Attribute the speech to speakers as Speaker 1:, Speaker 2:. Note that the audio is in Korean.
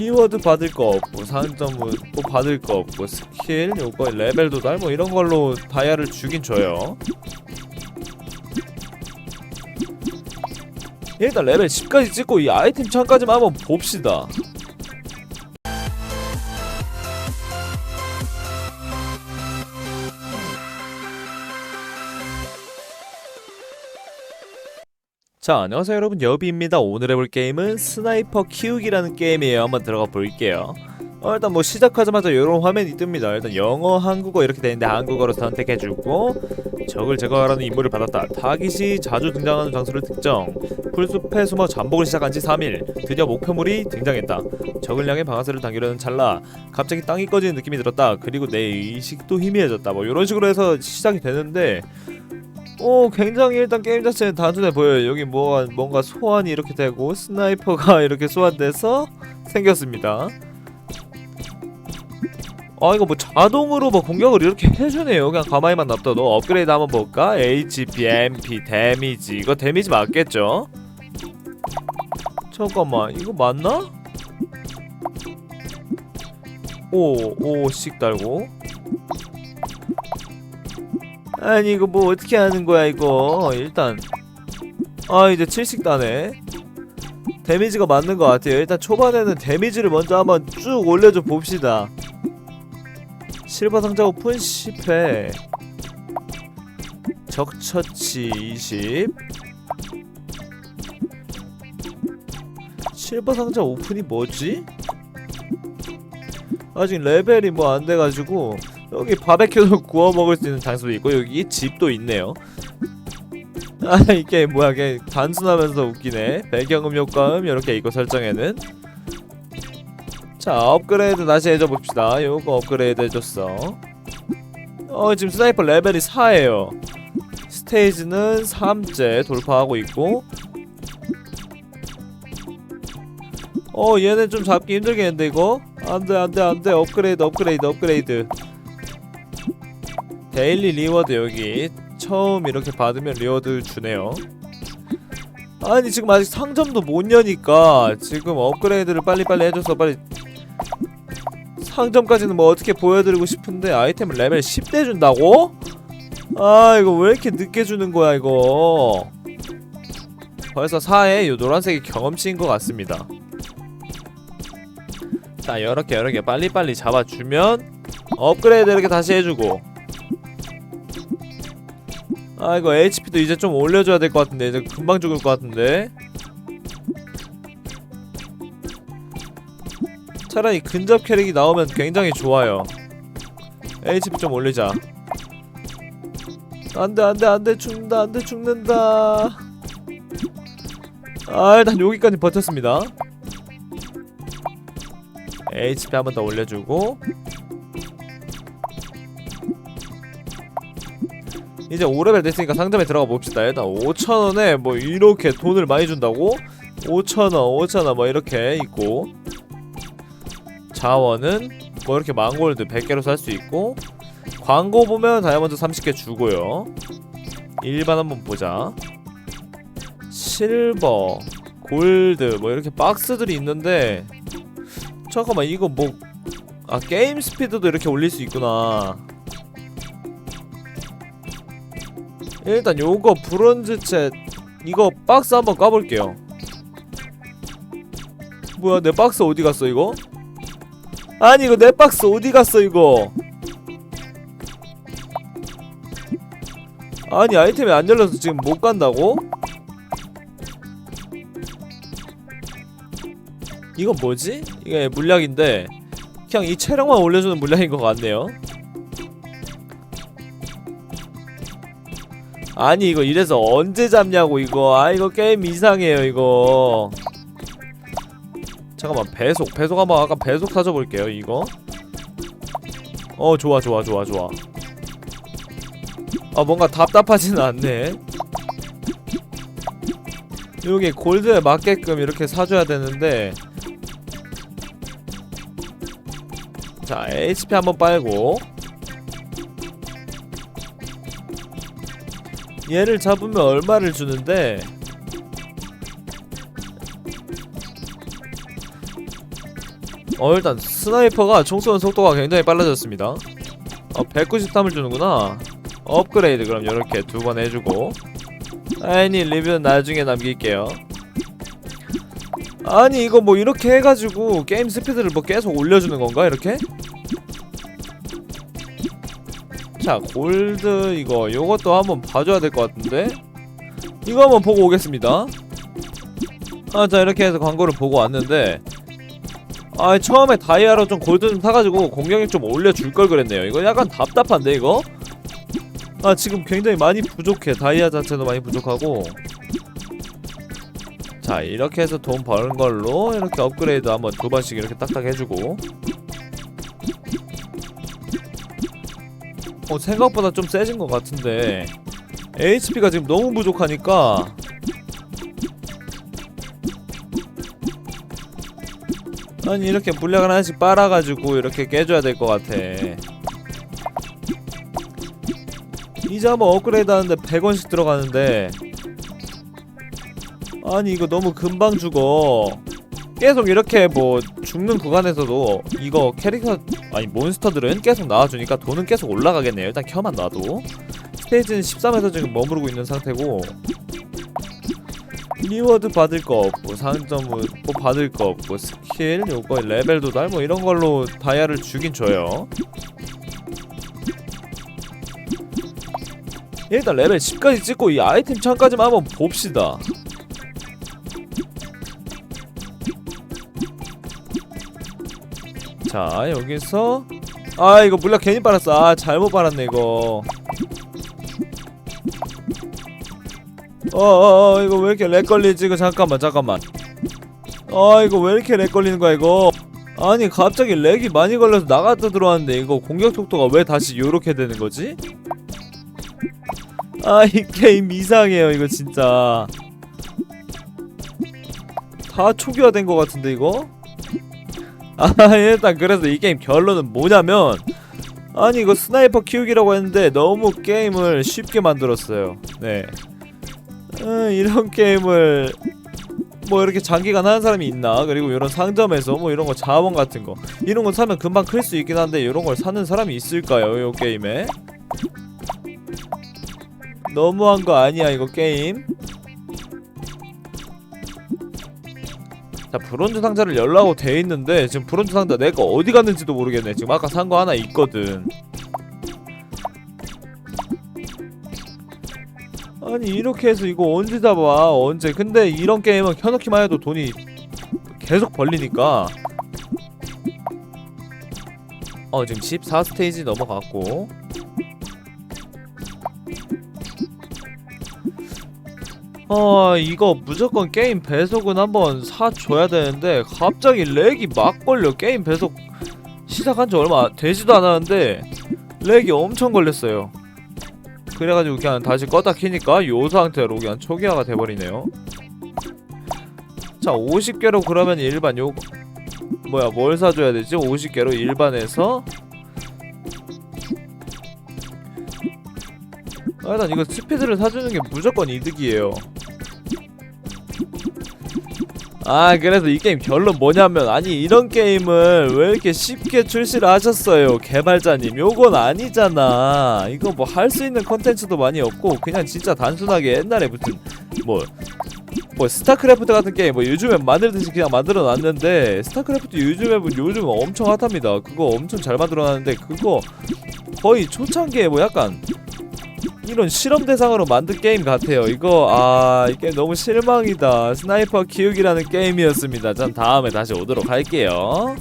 Speaker 1: 리워드 받을 거 없고 상점은 또 받을 거 없고 스킬 요거 레벨 도달 뭐 이런 걸로 다이아를 주긴 줘요. 일단 레벨 10까지 찍고 이 아이템 창까지만 한번 봅시다 자 안녕하세요 여러분. 여비입니다. 오늘 해볼 게임은 스나이퍼 키우기라는 게임이에요. 한번 들어가 볼게요. 어, 일단 뭐 시작하자마자 이런 화면이 뜹니다. 일단 영어 한국어 이렇게 되는데 한국어로 선택해주고 적을 제거하라는 임무를 받았다. 타깃이 자주 등장하는 장소를 특정. 풀숲에 숨어 잠복을 시작한 지 3일. 드디어 목표물이 등장했다. 적을 향해 방아쇠를 당기려는 찰나. 갑자기 땅이 꺼지는 느낌이 들었다. 그리고 내 의식도 희미해졌다. 뭐 이런 식으로 해서 시작이 되는데 오 굉장히 일단 게임 자체는 단순해 보여요 여기 뭐가 뭔가 소환이 이렇게 되고 스나이퍼가 이렇게 소환돼서 생겼습니다 아 이거 뭐 자동으로 뭐 공격을 이렇게 해주네요 그냥 가만히만 놔둬도 업그레이드 한번 볼까? HP, MP, 데미지 이거 데미지 맞겠죠? 잠깐만 이거 맞나? 오, 오씩 달고 아니 이거 뭐 어떻게 하는 거야 이거? 일단. 아 이제 7씩 따네. 데미지가 맞는 것 같아요. 일단 초반에는 데미지를 먼저 한번 쭉 올려줘 봅시다. 실버 상자 오픈 10회. 적처치 20 실버 상자 오픈이 뭐지? 아직 레벨이 뭐 안 돼가지고 여기 바베큐도 구워 먹을 수 있는 장소도 있고 여기 집도 있네요. 아 이게 뭐야 이게 단순하면서 웃기네. 배경음 효과음 이렇게 있고 설정에는 자 업그레이드 다시 해줘 봅시다. 요거 업그레이드 해줬어. 어 지금 스나이퍼 레벨이 4예요. 스테이지는 3째 돌파하고 있고 어 얘네 좀 잡기 힘들겠는데 이거 안돼 안돼 안돼 업그레이드 업그레이드 업그레이드 데일리 리워드 여기 처음 이렇게 받으면 리워드 주네요. 아니 지금 아직 상점도 못 여니까 지금 업그레이드를 빨리빨리 해줘서 빨리 상점까지는 뭐 어떻게 보여드리고 싶은데 아이템을 레벨 10대 준다고? 아 이거 왜 이렇게 늦게 주는 거야 이거? 벌써 4에 요 노란색이 경험치인 것 같습니다. 자 여러 개 여러 개 빨리빨리 잡아주면 업그레이드 이렇게 다시 해주고 아 이거 HP도 이제 좀 올려줘야 될 것 같은데. 이제 금방 죽을 것 같은데. 차라리 근접 캐릭이 나오면 굉장히 좋아요. HP 좀 올리자. 안돼 안돼 안돼. 죽는다 안돼 죽는다. 아 일단 여기까지 버텼습니다. HP 한 번 더 올려주고 이제 5레벨 됐으니까 상점에 들어가 봅시다. 일단 5천원에 뭐 이렇게 돈을 많이 준다고? 5천원 5천원 뭐 이렇게 있고. 자원은 뭐 이렇게 망골드 100개로 살 수 있고. 광고 보면 다이아몬드 30개 주고요. 일반 한번 보자. 실버 골드 뭐 이렇게 박스들이 있는데. 잠깐만 이거 뭐 아 게임 스피드도 이렇게 올릴 수 있구나 일단 요거 브론즈 챗 이거 박스 한번 까볼게요 뭐야 내 박스 어디 갔어 이거? 아니 이거 내 박스 어디 갔어 이거 아니 아이템이 안 열려서 지금 못 간다고? 이건 뭐지? 이게 물약인데 그냥 이 체력만 올려주는 물약인 것 같네요 아니 이거 이래서 언제 잡냐고 이거. 아 이거 게임 이상해요 이거. 잠깐만 배속 배속 한번 아까 배속 찾아볼게요 이거. 어 좋아 좋아 좋아 좋아. 아 뭔가 답답하지는 않네. 여기 골드에 맞게끔 이렇게 사줘야 되는데. 자 HP 한번 빨고 얘를 잡으면 얼마를 주는데? 어 일단 스나이퍼가 총 쏘는 속도가 굉장히 빨라졌습니다. 어 193을 주는구나. 업그레이드 그럼 이렇게 두 번 해주고. 아니 리뷰는 나중에 남길게요. 아니 이거 뭐 이렇게 해가지고 게임 스피드를 뭐 계속 올려주는 건가 이렇게? 자 골드 이거 요것도 한번 봐줘야 될 것 같은데? 이거 한번 보고 오겠습니다. 아 자 이렇게 해서 광고를 보고 왔는데 아 처음에 다이아로 좀 골드 좀 사가지고 공격력 좀 올려줄 걸 그랬네요. 이거 약간 답답한데 이거? 아 지금 굉장히 많이 부족해. 다이아 자체도 많이 부족하고. 자 이렇게 해서 돈 버는 걸로 이렇게 업그레이드 한번 두 번씩 이렇게 딱딱 해주고 어 생각보다 좀 세진 것 같은데. HP가 지금 너무 부족하니까. 아니 이렇게 물약을 하나씩 빨아가지고 이렇게 깨줘야 될 것 같아. 이제 한번 업그레이드 하는데 100원씩 들어가는데. 아니 이거 너무 금방 죽어 계속 이렇게 뭐 죽는 구간에서도 이거 캐릭터 아니 몬스터들은 계속 나와주니까 돈은 계속 올라가겠네요. 일단 켜만 놔도. 스테이지는 13에서 지금 머무르고 있는 상태고. 리워드 받을 거 없고 상점은 뭐 받을 거 없고 스킬 요거 레벨 도달 뭐 이런 걸로 다이아를 주긴 줘요. 일단 레벨 10까지 찍고 이 아이템 창까지만 한번 봅시다 자 여기서 아 이거 물약 괜히 빨았어. 아 잘못 빨았네 이거. 어어 어 이거 왜 이렇게 렉 걸리지? 이거 잠깐만 잠깐만. 아 이거 왜 이렇게 렉 걸리는 거야 이거? 아니 갑자기 렉이 많이 걸려서 나갔다 들어왔는데 이거 공격 속도가 왜 다시 요렇게 되는 거지? 아 이 게임 이상해요 이거 진짜. 다 초기화된 것 같은데 이거? 아 일단 그래서 이 게임 결론은 뭐냐면 아니 이거 스나이퍼 키우기라고 했는데 너무 게임을 쉽게 만들었어요. 네. 음, 이런 게임을 뭐 이렇게 장기간 하는 사람이 있나? 그리고 이런 상점에서 뭐 이런 거 자원 같은 거 이런 거 사면 금방 클 수 있긴 한데 이런 걸 사는 사람이 있을까요? 이 게임에? 너무한 거 아니야 이거 게임 자 브론즈 상자를 열라고 돼 있는데 지금 브론즈 상자 내가 어디 갔는지도 모르겠네. 지금 아까 산 거 하나 있거든. 아니 이렇게 해서 이거 언제 잡아? 언제? 근데 이런 게임은 켜놓기만 해도 돈이 계속 벌리니까. 어 지금 14스테이지 넘어갔고 어 이거 무조건 게임 배속은 한번 사줘야 되는데 갑자기 렉이 막 걸려. 게임 배속 시작한 지 얼마 되지도 않았는데 렉이 엄청 걸렸어요. 그래가지고 그냥 다시 껐다 키니까 요 상태로 그냥 초기화가 돼버리네요. 자 50개로 그러면 일반 요 뭐야 뭘 사줘야 되지? 50개로 일반에서 아, 일단 이거 스피드를 사주는 게 무조건 이득이에요 아 그래서 이 게임 결론 뭐냐면 아니 이런 게임을 왜 이렇게 쉽게 출시를 하셨어요 개발자님? 요건 아니잖아. 이거 뭐 할 수 있는 컨텐츠도 많이 없고 그냥 진짜 단순하게 옛날에 무슨 뭐뭐 스타크래프트 같은 게임 뭐 요즘에 만들듯이 그냥 만들어 놨는데 스타크래프트 요즘에 뭐 요즘 엄청 핫합니다. 그거 엄청 잘 만들어 놨는데 그거 거의 초창기에 뭐 약간 이런 실험 대상으로 만든 게임 같아요. 이거 아, 이 게임 너무 실망이다. 스나이퍼 키우기라는 게임이었습니다. 전 다음에 다시 오도록 할게요.